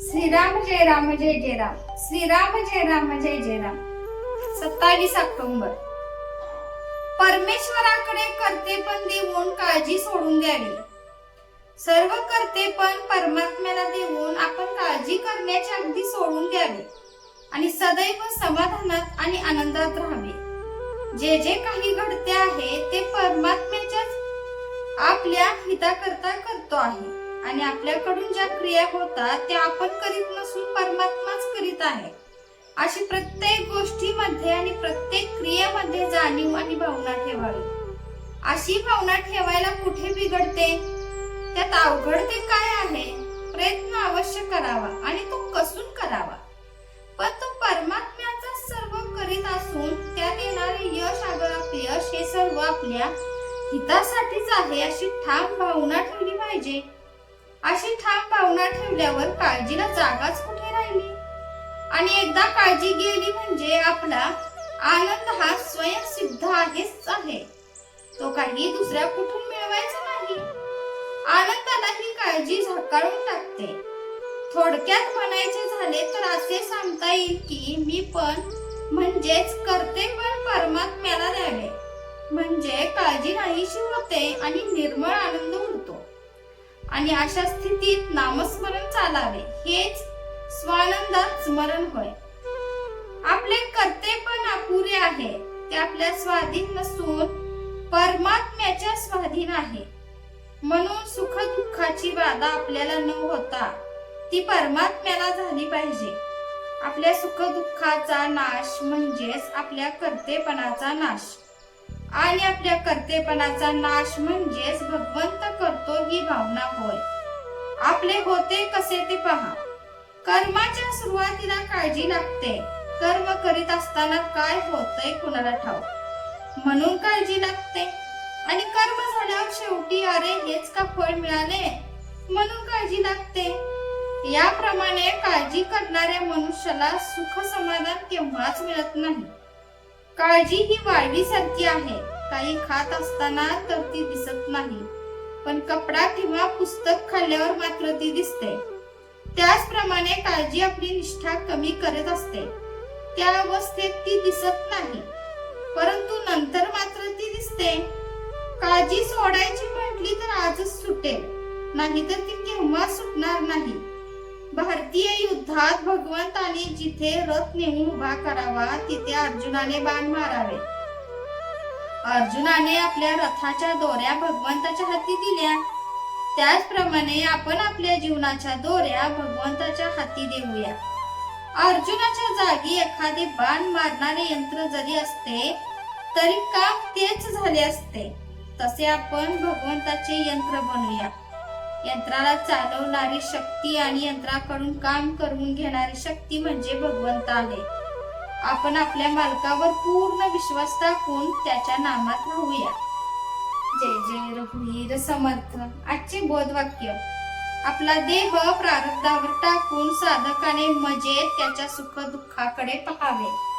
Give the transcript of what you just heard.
श्रीराम जय राम जय जय राम. श्रीराम जय राम जय जय राम. सत्तावीस ऑक्टोंबर. परमेश्वराकडे करते पण देऊन काळजी सोडून द्यावी. सर्व कर्तेपण परमात्म्याला देऊन आपण काळजी करण्याचे अगदी सोडून द्यावे आणि सदैव समाधानात आणि आनंदात राहावे. जे जे काही घडते आहे ते परमात्म्याच्याच आपल्या हिताकरता करतो आहे. आणि आपल्याकडून ज्या क्रिया होतात त्या आपण करीत नसून परमात्माच करीत आहे. अशी प्रत्येक गोष्टीमध्ये आणि प्रत्येक क्रियेमध्ये जाणीव आणि भावना ठेवावी. अशी भावना ठेवायला कुठे बिघडते? त्यात अवघड ते काय आहे? प्रयत्न अवश्य करावा आणि तो कसून करावा? पण तो परमात्म्याचा सर्व करीत असून त्यात येणारे यश अगर अपयश हे सर्व आपल्या हितासाठीच आहे अशी ठाम भावना ठेवली पाहिजे. अशी ठाम भावना ठेवल्यावर काळजीला जागाच कुठे राहिली? आणि एकदा काळजी गेली म्हणजे आपला आनंद हा स्वयंसिद्ध आहेच आहे. तो काही दुसऱ्या कुठून मिळवायचा नाही. आनंदाला ही काळजी झकाळून टाकते. थोडक्यात म्हणायचे झाले तर असे सांगता येईल की मी पण म्हणजेच करते पण परमात्म्याला द्यावे म्हणजे काळजी नाहीशी होते आणि निर्मळ आनंद उरतो. आणि अशा स्थितीत नामस्मरण चालावे हेच स्वानंदात स्मरण होय. आपले कर्ते पण अपुरे आहे ते आपल्या स्वाधीन नसून परमात्म्याच्या स्वाधीन आहे. म्हणून सुख दुःखाची बाधा आपल्याला न होता ती परमात्म्याला झाली पाहिजे. आपल्या सुख दुःखाचा नाश म्हणजेच आपल्या कर्तेपणाचा नाश. आणि आपल्या कर्तेपणाचा नाश म्हणजेच भगवंत करतो ही भावना होय. आपले होते कसे ते पहा. कर्माच्या सुरुवातीला काळजी लागते. कर्म करीत असताना काय होतंय कुणाला ठाऊ म्हणून काळजी लागते. आणि कर्म झाल्यावर शेवटी अरे हेच का फळ मिळाले? म्हणून काळजी लागते. याप्रमाणे काळजी करणाऱ्या मनुष्याला सुख समाधान केव्हाच मिळत नाही. काळजी ही वाळवी सारखी आहे. काही खात असताना तर ती दिसत नाही. पण कपडा किंवा पुस्तक खाल्ल्यावर मात्र ती दिसते. त्याचप्रमाणे काळजी आपली निष्ठा कमी करत असते. त्या अवस्थेत ती दिसत नाही. परंतु नंतर मात्र ती दिसते. काळजी सोडायची म्हटली तर आजच सुटेल. नाहीतर ती केव्हा सुटणार नाही. भारतीय युद्धात भगवंताने जिथे रथ नेऊन उभा करावा तिथे अर्जुनाने बाण मारावे. अर्जुनाने आपल्या रथाच्या दोऱ्या भगवंताच्या हाती दिल्या. त्याचप्रमाणे आपण आपल्या जीवनाच्या दोऱ्या भगवंताच्या हाती देऊया. अर्जुनाच्या जागी एखादे बाण मारणारे यंत्र जरी असते तरी काम तेच झाले असते. तसे आपण भगवंताचे यंत्र बनूया यंत्राला चालवणारी शक्ती आणि यंत्राकडून काम करून घेणारी शक्ती म्हणजे भगवंत आहे. आपण आपल्या मालकावर पूर्ण विश्वास टाकून त्याच्या नामात राहूया. जय जय रघुवीर समर्थ. आजचे बोधवाक्य. आपला देह प्रारब्धावर टाकून साधकाने मजेत त्याच्या सुख दुःखाकडे पहावे.